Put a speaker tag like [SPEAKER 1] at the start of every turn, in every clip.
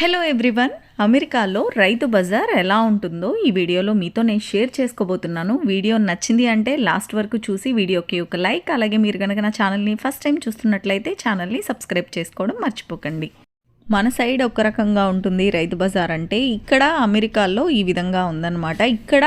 [SPEAKER 1] Hello everyone అమెరికాలో రైతు బజార్ ఎలా ఉంటుందో ఈ వీడియోలో మీతో నేను షేర్ చేసుకోబోతున్నాను. వీడియో నచ్చింది అంటే లాస్ట్ వరకు చూసి వీడియోకి ఒక లైక్ అలాగే మీరు కనుక నా ఛానల్ని ఫస్ట్ టైం చూస్తున్నట్లయితే ఛానల్ని సబ్స్క్రైబ్ చేసుకోవడం మర్చిపోకండి. మన సైడ్ ఒక రకంగా ఉంటుంది రైతు బజార్ అంటే ఇక్కడ అమెరికాలో ఈ విధంగా ఉందన్నమాట. ఇక్కడ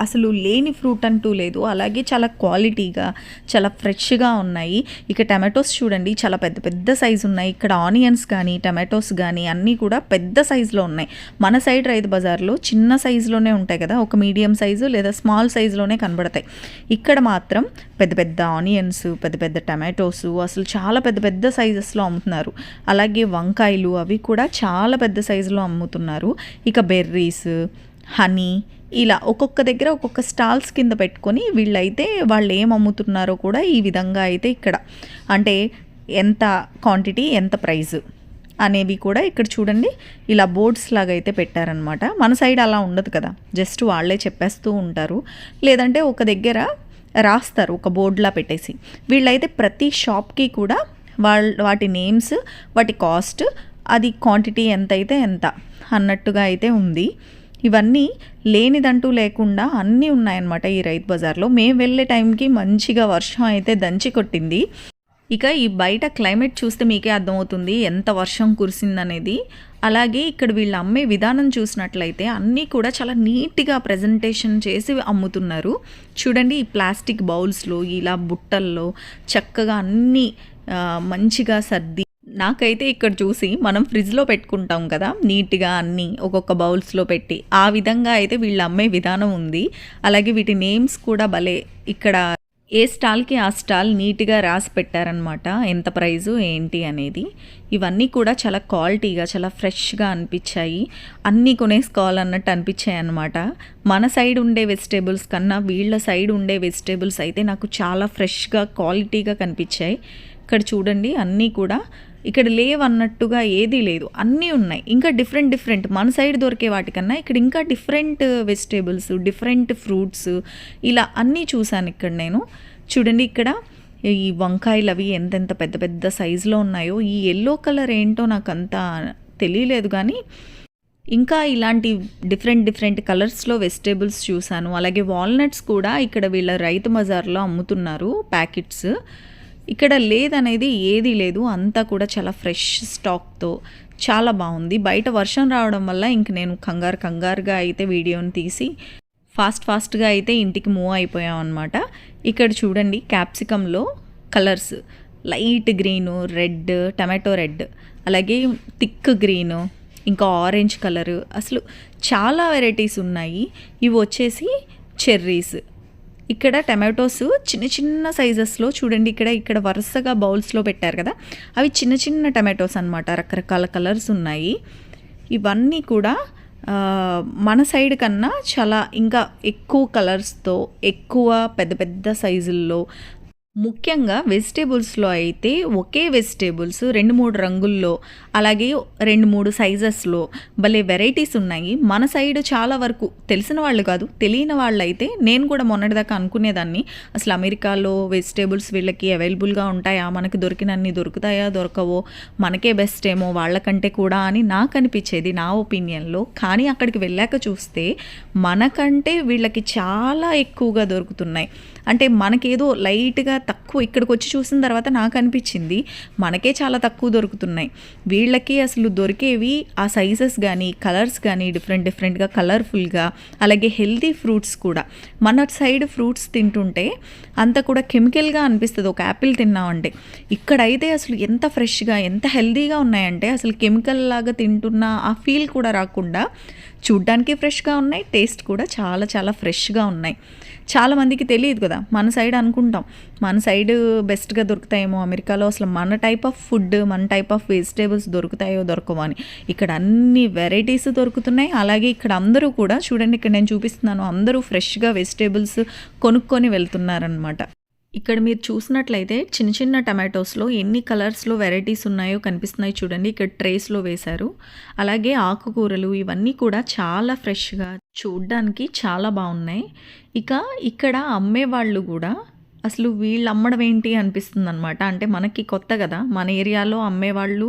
[SPEAKER 1] అసలు లేని ఫ్రూట్ అంటూ లేదు. అలాగే చాలా క్వాలిటీగా చాలా ఫ్రెష్గా ఉన్నాయి. ఇక టమాటోస్ చూడండి చాలా పెద్ద పెద్ద సైజు ఉన్నాయి. ఇక్కడ ఆనియన్స్ కానీ టమాటోస్ కానీ అన్నీ కూడా పెద్ద సైజులో ఉన్నాయి. మన సైడ్ రైతు బజార్లో చిన్న సైజులోనే ఉంటాయి కదా. ఒక మీడియం సైజు లేదా స్మాల్ సైజులోనే కనబడతాయి. ఇక్కడ మాత్రం పెద్ద పెద్ద ఆనియన్స్ పెద్ద పెద్ద టమాటోస్ అసలు చాలా పెద్ద పెద్ద సైజెస్లో అమ్ముతున్నారు. అలాగే వంకాయలు అవి కూడా చాలా పెద్ద సైజులో అమ్ముతున్నారు. ఇక బెర్రీస్ హనీ ఇలా ఒక్కొక్క దగ్గర ఒక్కొక్క స్టాల్స్ కింద పెట్టుకొని వీళ్ళైతే వాళ్ళు ఏం అమ్ముతున్నారో కూడా ఈ విధంగా అయితే ఇక్కడ. అంటే ఎంత క్వాంటిటీ ఎంత ప్రైస్ అనేవి కూడా ఇక్కడ చూడండి. ఇలా బోర్డ్స్ లాగా అయితే పెట్టారనమాట మన సైడ్ అలా ఉండదు కదా. జస్ట్ వాళ్ళే చెప్పేస్తూ ఉంటారు. లేదంటే ఒక దగ్గర రాస్తారు ఒక బోర్డులా పెట్టేసి. వీళ్ళైతే ప్రతి షాప్కి కూడా వాళ్ళ వాటి నేమ్స్ వాటి కాస్ట్ అది క్వాంటిటీ ఎంత అయితే ఎంత అన్నట్టుగా అయితే ఉంది. ఇవన్నీ లేనిదంటూ లేకుండా అన్నీ ఉన్నాయన్నమాట ఈ రైతు బజార్లో. మేము వెళ్ళే టైంకి మంచిగా వర్షం అయితే దంచి కొట్టింది. ఇక ఈ బయట క్లైమేట్ చూస్తే మీకే అర్థమవుతుంది ఎంత వర్షం కురిసిందనేది. అలాగే ఇక్కడ వీళ్ళు అమ్మే విధానం చూసినట్లయితే అన్నీ కూడా చాలా నీట్గా ప్రజెంటేషన్ చేసి అమ్ముతున్నారు. చూడండి ఈ ప్లాస్టిక్ బౌల్స్లో ఇలా బుట్టల్లో చక్కగా అన్నీ మంచిగా సర్ది నాకైతే ఇక్కడ చూసి మనం ఫ్రిడ్జ్లో పెట్టుకుంటాం కదా నీట్గా అన్నీ ఒక్కొక్క బౌల్స్లో పెట్టి. ఆ విధంగా అయితే వీళ్ళు అమ్మే విధానం ఉంది. అలాగే వీటి నేమ్స్ కూడా భలే ఇక్కడ ఏ స్టాల్కి ఆ స్టాల్ నీట్గా రాసి పెట్టారనమాట ఎంత ప్రైజు ఏంటి అనేది. ఇవన్నీ కూడా చాలా క్వాలిటీగా చాలా ఫ్రెష్గా అనిపించాయి. అన్నీ కొనేసుకోవాలన్నట్టు అనిపించాయి అనమాట మన సైడ్ ఉండే వెజిటేబుల్స్ కన్నా వీళ్ళ సైడ్ ఉండే వెజిటేబుల్స్ అయితే నాకు చాలా ఫ్రెష్గా క్వాలిటీగా కనిపించాయి. ఇక్కడ చూడండి అన్నీ కూడా ఇక్కడ లేవన్నట్టుగా ఏదీ లేదు. అన్నీ ఉన్నాయి. ఇంకా డిఫరెంట్ డిఫరెంట్ మన సైడ్ దొరికే వాటికన్నా ఇక్కడ ఇంకా డిఫరెంట్ వెజిటేబుల్స్ డిఫరెంట్ ఫ్రూట్స్ ఇలా అన్నీ చూశాను ఇక్కడ నేను. చూడండి ఇక్కడ ఈ వంకాయలు అవి ఎంతెంత పెద్ద పెద్ద సైజులో ఉన్నాయో ఈ ఎల్లో కలర్ ఏంటో నాకు అంత తెలియలేదు కానీ ఇంకా ఇలాంటి డిఫరెంట్ డిఫరెంట్ కలర్స్లో వెజిటేబుల్స్ చూశాను. అలాగే వాల్నట్స్ కూడా ఇక్కడ వీళ్ళ రైతు బజార్లో అమ్ముతున్నారు ప్యాకెట్స్. ఇక్కడ లేదనేది ఏదీ లేదు. అంతా కూడా చాలా ఫ్రెష్ స్టాక్తో చాలా బాగుంది. బయట వర్షం రావడం వల్ల ఇంక నేను కంగారు కంగారుగా అయితే వీడియోని తీసి ఫాస్ట్ ఫాస్ట్గా అయితే ఇంటికి మూవ్ అయిపోయాం అనమాట ఇక్కడ చూడండి క్యాప్సికంలో colours. Light green red tomato red. అలాగే థిక్ గ్రీను ఇంకా ఆరెంజ్ కలరు. అసలు చాలా వెరైటీస్ ఉన్నాయి. ఇవి వచ్చేసి చెర్రీస్. ఇక్కడ టమాటోస్ చిన్న చిన్న సైజెస్లో చూడండి ఇక్కడ ఇక్కడ వరుసగా బౌల్స్లో పెట్టారు కదా. అవి చిన్న చిన్న టమాటోస్ అన్నమాట రకరకాల కలర్స్ ఉన్నాయి. ఇవన్నీ కూడా మన సైడ్ కన్నా చాలా ఇంకా ఎక్కువ కలర్స్తో ఎక్కువ పెద్ద పెద్ద సైజుల్లో ముఖ్యంగా వెజిటేబుల్స్లో అయితే ఒకే వెజిటేబుల్స్ రెండు మూడు రంగుల్లో అలాగే రెండు మూడు సైజెస్లో భలే వెరైటీస్ ఉన్నాయి. మన సైడ్ చాలా వరకు తెలిసిన వాళ్ళు కాదు తెలియని వాళ్ళు అయితే నేను కూడా మొన్నటిదాకా అనుకునేదాన్ని అసలు అమెరికాలో వెజిటేబుల్స్ వీళ్ళకి అవైలబుల్గా ఉంటాయా? మనకి దొరికినన్ని దొరుకుతాయా? దొరకవో? మనకే బెస్ట్ ఏమో వాళ్ళకంటే కూడా అని నాకు అనిపించేది నా ఒపీనియన్లో. కానీ అక్కడికి వెళ్ళాక చూస్తే మనకంటే వీళ్ళకి చాలా ఎక్కువగా దొరుకుతున్నాయి. అంటే మనకేదో లైట్గా తక్కువ ఇక్కడికి వచ్చి చూసిన తర్వాత నాకు అనిపించింది మనకే చాలా తక్కువ దొరుకుతున్నాయి. వీళ్ళకి అసలు దొరికేవి ఆ సైజెస్ కానీ కలర్స్ కానీ డిఫరెంట్ డిఫరెంట్గా కలర్ఫుల్గా అలాగే హెల్తీ ఫ్రూట్స్ కూడా. మన సైడ్ ఫ్రూట్స్ తింటుంటే అంత కూడా కెమికల్గా అనిపిస్తుంది. ఒక యాపిల్ తిన్నామంటే ఇక్కడైతే అసలు ఎంత ఫ్రెష్గా ఎంత హెల్తీగా ఉన్నాయంటే అసలు కెమికల్ లాగా తింటున్న ఆ ఫీల్ కూడా రాకుండా చూడ్డానికి ఫ్రెష్గా ఉన్నాయి టేస్ట్ కూడా చాలా చాలా ఫ్రెష్గా ఉన్నాయి. చాలా మందికి తెలియదు కదా మన సైడ్ అనుకుంటాం. మన సైడ్ బెస్ట్గా దొరుకుతాయేమో అమెరికాలో అసలు మన టైప్ ఆఫ్ ఫుడ్ మన టైప్ ఆఫ్ వెజిటేబుల్స్ దొరుకుతాయో దొరకవో అని. ఇక్కడ అన్ని వెరైటీస్ దొరుకుతున్నాయి. అలాగే ఇక్కడ అందరూ కూడా చూడండి ఇక్కడ నేను చూపిస్తున్నాను అందరూ ఫ్రెష్గా వెజిటేబుల్స్ కొనుక్కొని వెళ్తున్నారనమాట ఇక్కడ మీరు చూసినట్లయితే చిన్న చిన్న టమాటోస్లో ఎన్ని కలర్స్లో వెరైటీస్ ఉన్నాయో కనిపిస్తున్నాయి చూడండి. ఇక్కడ ట్రేస్లో వేశారు. అలాగే ఆకుకూరలు ఇవన్నీ కూడా చాలా ఫ్రెష్గా చూడ్డానికి చాలా బాగున్నాయి. ఇక ఇక్కడ అమ్మేవాళ్ళు కూడా అసలు వీళ్ళు అమ్మడం ఏంటి అనిపిస్తుంది అనమాట అంటే మనకి కొత్త కదా మన ఏరియాలో అమ్మేవాళ్ళు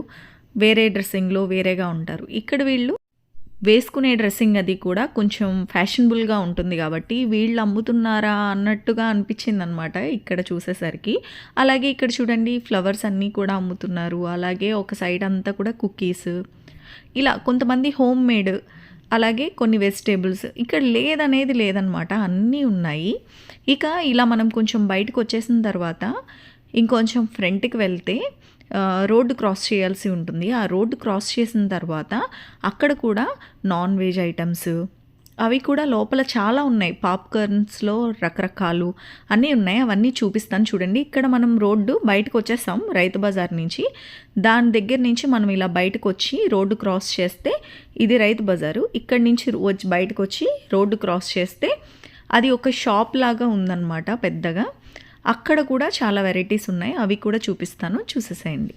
[SPEAKER 1] వేరే డ్రెస్సింగ్లో వేరేగా ఉంటారు. ఇక్కడ వీళ్ళు వేసుకునే డ్రెస్సింగ్ అది కూడా కొంచెం ఫ్యాషనబుల్గా ఉంటుంది కాబట్టి వీళ్ళు అమ్ముతున్నారా అన్నట్టుగా అనిపించింది అనమాట ఇక్కడ చూసేసరికి. అలాగే ఇక్కడ చూడండి ఫ్లవర్స్ అన్నీ కూడా అమ్ముతున్నారు. అలాగే ఒక సైడ్ అంతా కూడా కుకీస్. ఇలా కొంతమంది హోమ్ మేడ్ అలాగే కొన్ని వెజిటేబుల్స్. ఇక్కడ లేదనేది లేదనమాట అన్నీ ఉన్నాయి. ఇక ఇలా మనం కొంచెం బయటకు వచ్చేసిన తర్వాత ఇంకొంచెం ఫ్రంట్కి వెళ్తే రోడ్డు క్రాస్ చేయాల్సి ఉంటుంది. ఆ రోడ్డు క్రాస్ చేసిన తర్వాత అక్కడ కూడా నాన్ వెజ్ ఐటమ్స్ అవి కూడా లోపల చాలా ఉన్నాయి. పాప్కార్న్స్లో రకరకాలు అన్నీ ఉన్నాయి. అవన్నీ చూపిస్తాను చూడండి. ఇక్కడ మనం రోడ్డు బయటకు వచ్చేస్తాం రైతు బజార్ నుంచి. దాని దగ్గర నుంచి మనం ఇలా బయటకు వచ్చి రోడ్డు క్రాస్ చేస్తే ఇది రైతు బజారు. ఇక్కడి నుంచి వచ్చి బయటకు వచ్చి రోడ్డు క్రాస్ చేస్తే అది ఒక షాప్ లాగా ఉందన్నమాట పెద్దగా. అక్కడ కూడా చాలా వెరైటీస్ ఉన్నాయి. అవి కూడా చూపిస్తాను. చూసేసేయండి.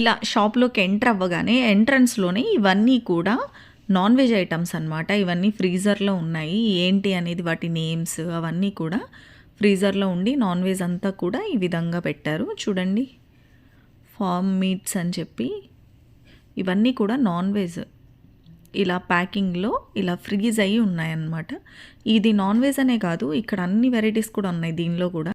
[SPEAKER 1] ఇలా షాప్లోకి ఎంటర్ అవ్వగానే ఎంట్రన్స్లోనే ఇవన్నీ కూడా నాన్ వెజ్ ఐటమ్స్ అన్నమాట. ఇవన్నీ ఫ్రీజర్లో ఉన్నాయి. ఏంటి అనేది వాటి నేమ్స్ అవన్నీ కూడా ఫ్రీజర్లో ఉండి నాన్ వెజ్ అంతా కూడా ఈ విధంగా పెట్టారు. చూడండి. ఫామ్ మీట్స్ అని చెప్పి ఇవన్నీ కూడా నాన్ వెజ్ ఇలా ప్యాకింగ్లో ఇలా ఫ్రీజ్ అయ్యి ఉన్నాయన్నమాట. ఇది నాన్ వెజ్ అనే కాదు. ఇక్కడ అన్ని వెరైటీస్ కూడా ఉన్నాయి దీనిలో కూడా.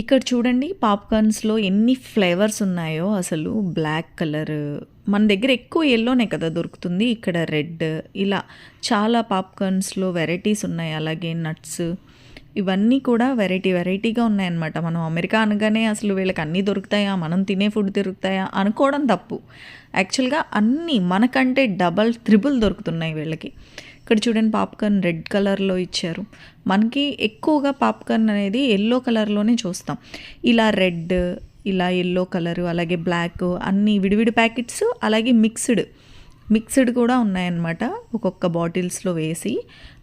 [SPEAKER 1] ఇక్కడ చూడండి పాప్కార్న్స్లో ఎన్ని ఫ్లేవర్స్ ఉన్నాయో అసలు. బ్లాక్ కలర్ మన దగ్గర ఎక్కువ ఎల్లోనే కదా దొరుకుతుంది. ఇక్కడ రెడ్ ఇలా చాలా పాప్కార్న్స్లో వెరైటీస్ ఉన్నాయి. అలాగే నట్స్ ఇవన్నీ కూడా వెరైటీ వెరైటీగా ఉన్నాయన్నమాట. మనం అమెరికా అనగానే అసలు వీళ్ళకి అన్నీ దొరుకుతాయా? మనం తినే ఫుడ్ దొరుకుతాయా? అనుకోవడం తప్పు. యాక్చువల్గా అన్నీ మనకంటే డబల్ త్రిబుల్ దొరుకుతున్నాయి వీళ్ళకి. ఇక్కడ చూడండి పాప్కార్న్ రెడ్ కలర్లో ఇచ్చారు. మనకి ఎక్కువగా పాప్కార్న్ అనేది ఎల్లో కలర్లోనే చూస్తాం. ఇలా రెడ్ ఇలా ఎల్లో కలరు అలాగే బ్లాక్ అన్ని విడివిడి ప్యాకెట్స్ అలాగే మిక్స్డ్. మిక్స్డ్ కూడా ఉన్నాయన్నమాట ఒక్కొక్క బాటిల్స్లో వేసి.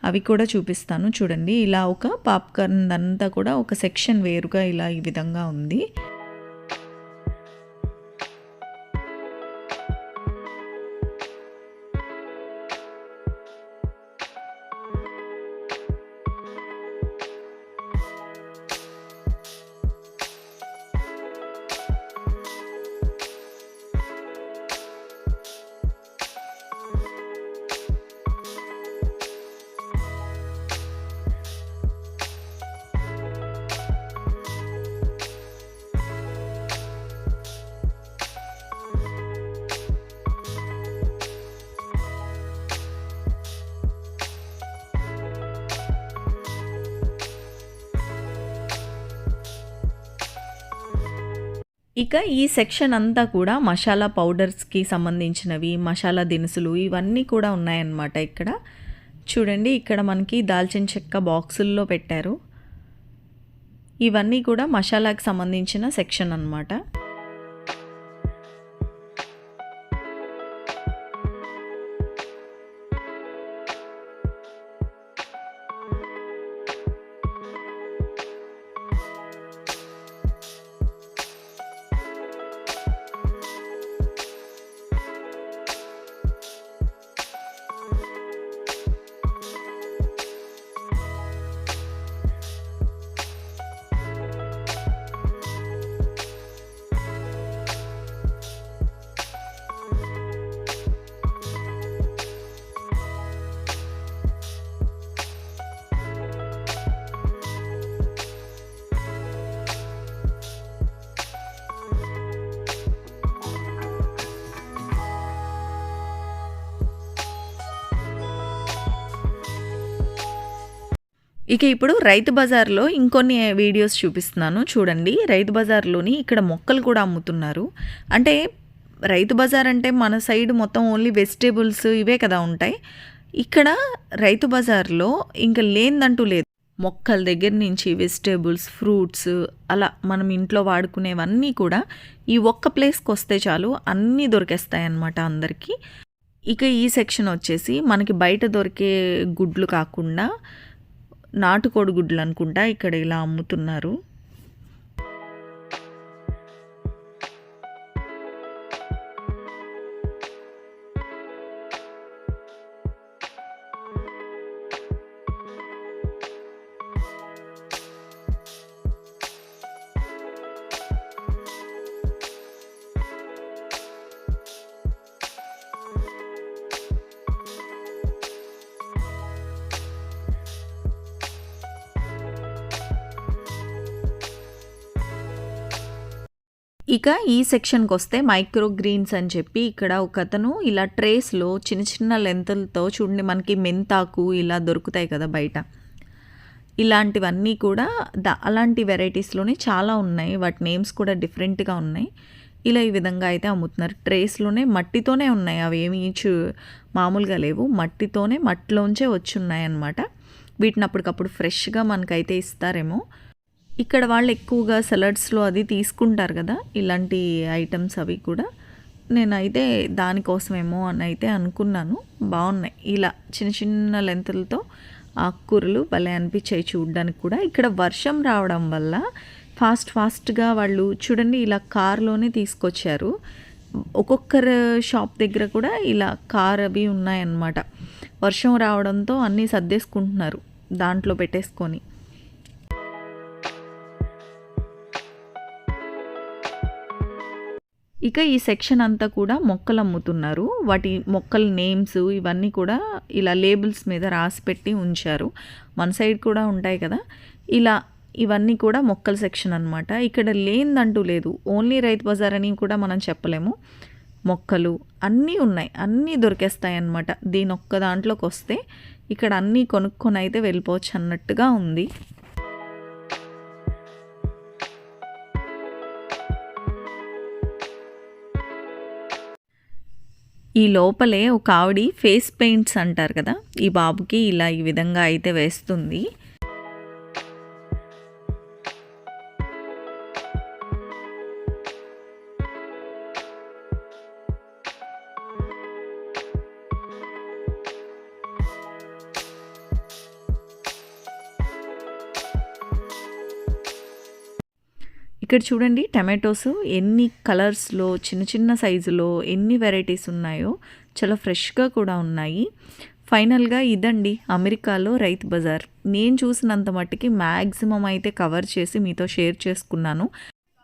[SPEAKER 1] అవి కూడా చూపిస్తాను. చూడండి ఇలా ఒక పాప్కార్న్ అంతా కూడా ఒక సెక్షన్ వేరుగా ఇలా ఈ విధంగా ఉంది. ఇక ఈ సెక్షన్ అంతా కూడా మసాలా పౌడర్స్కి సంబంధించినవి మసాలా దినుసులు ఇవన్నీ కూడా ఉన్నాయన్నమాట ఇక్కడ. చూడండి ఇక్కడ మనకి దాల్చిన చెక్క బాక్సుల్లో పెట్టారు. ఇవన్నీ కూడా మసాలాకి సంబంధించిన సెక్షన్ అన్నమాట. ఇక ఇప్పుడు రైతు బజార్లో ఇంకొన్ని వీడియోస్ చూపిస్తున్నాను. చూడండి రైతు బజార్లోని ఇక్కడ మొక్కలు కూడా అమ్ముతున్నారు. అంటే రైతు బజార్ అంటే మన సైడ్ మొత్తం ఓన్లీ వెజిటేబుల్స్ ఇవే కదా ఉంటాయి. ఇక్కడ రైతు బజార్లో ఇంకా లేనిదంటూ లేదు. మొక్కల దగ్గర నుంచి వెజిటేబుల్స్ ఫ్రూట్స్ అలా మనం ఇంట్లో వాడుకునేవన్నీ కూడా ఈ ఒక్క ప్లేస్కి వస్తే చాలు అన్నీ దొరికేస్తాయి అన్నమాట అందరికీ. ఇక ఈ సెక్షన్ వచ్చేసి మనకి బయట దొరికే గుడ్లు కాకుండా నాటుకోడి గుడ్లు అనుకుంటా ఇక్కడ ఇలా అమ్ముతున్నారు. ఇక ఈ సెక్షన్కి వస్తే మైక్రో గ్రీన్స్ అని చెప్పి ఇక్కడ ఒక అతను ఇలా ట్రేస్లో చిన్న చిన్న లెంతులతో చూడండి మనకి మెంతాకు ఇలా దొరుకుతాయి కదా బయట. ఇలాంటివన్నీ కూడా ద అలాంటి వెరైటీస్లోనే చాలా ఉన్నాయి. వాటి నేమ్స్ కూడా డిఫరెంట్గా ఉన్నాయి. ఇలా ఈ విధంగా అయితే అమ్ముతున్నారు. ట్రేస్లోనే మట్టితోనే ఉన్నాయి. అవి ఏమి చూ మామూలుగా లేవు. మట్టితోనే మట్టిలోంచే వచ్చి ఉన్నాయన్నమాట వీటిని అప్పటికప్పుడు ఫ్రెష్గా మనకైతే ఇస్తారేమో. ఇక్కడ వాళ్ళు ఎక్కువగా సలాడ్స్లో అది తీసుకుంటారు కదా ఇలాంటి ఐటమ్స్ అవి కూడా. నేనైతే దానికోసమేమో అని అయితే అనుకున్నాను. బాగున్నాయి. ఇలా చిన్న చిన్న లెంతులతో ఆకుకూరలు భలే అనిపించాయి చూడడానికి కూడా. ఇక్కడ వర్షం రావడం వల్ల ఫాస్ట్ ఫాస్ట్గా వాళ్ళు చూడండి ఇలా కార్లోనే తీసుకొచ్చారు. ఒక్కొక్కరు షాప్ దగ్గర కూడా ఇలా కార్ అవి ఉన్నాయన్నమాట. వర్షం రావడంతో అన్నీ సర్దేసుకుంటున్నారు దాంట్లో పెట్టేసుకొని. ఇక ఈ సెక్షన్ అంతా కూడా మొక్కలు అమ్ముతున్నారు. వాటి మొక్కల నేమ్స్ ఇవన్నీ కూడా ఇలా లేబుల్స్ మీద రాసి పెట్టి ఉంచారు. మన సైడ్ కూడా ఉంటాయి కదా. ఇలా ఇవన్నీ కూడా మొక్కల సెక్షన్ అనమాట ఇక్కడ లేనిదంటూ లేదు. ఓన్లీ రైతు బజార్ అని కూడా మనం చెప్పలేము. మొక్కలు అన్నీ ఉన్నాయి. అన్నీ దొరికేస్తాయి అన్నమాట. దీని ఒక్క దాంట్లోకి వస్తే ఇక్కడ అన్నీ కొనుక్కొని అయితే వెళ్ళిపోవచ్చు అన్నట్టుగా ఉంది. ఈ లోపలే ఒక ఆవిడ ఫేస్ పెయింట్స్ అంటారు కదా ఈ బాబుకి ఇలా ఈ విధంగా అయితే వేస్తుంది. ఇక్కడ చూడండి టమాటోస్ ఎన్ని కలర్స్లో చిన్న చిన్న సైజులో ఎన్ని వెరైటీస్ ఉన్నాయో చాలా ఫ్రెష్గా కూడా ఉన్నాయి. ఫైనల్గా ఇదండి అమెరికాలో రైతు బజార్. నేను చూసినంత మట్టుకి మ్యాక్సిమం అయితే కవర్ చేసి మీతో షేర్ చేసుకున్నాను.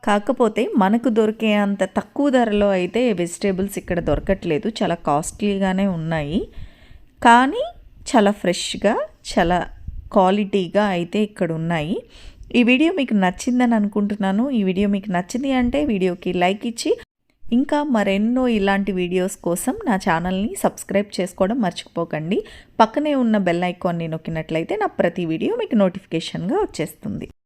[SPEAKER 1] కాకపోతే మనకు దొరికే అంత తక్కువ ధరలో అయితే వెజిటేబుల్స్ ఇక్కడ దొరకట్లేదు. చాలా కాస్ట్లీగానే ఉన్నాయి. కానీ చాలా ఫ్రెష్గా చాలా క్వాలిటీగా అయితే ఇక్కడ ఉన్నాయి. ఈ వీడియో మీకు నచ్చిందని అనుకుంటున్నాను. ఈ వీడియో మీకు నచ్చింది అంటే వీడియోకి లైక్ ఇచ్చి ఇంకా మరెన్నో ఇలాంటి వీడియోస్ కోసం నా ఛానల్ని సబ్స్క్రైబ్ చేసుకోవడం మర్చిపోకండి. పక్కనే ఉన్న బెల్ ఐకాన్ని నొక్కినట్లయితే నా ప్రతి వీడియో మీకు నోటిఫికేషన్గా వచ్చేస్తుంది.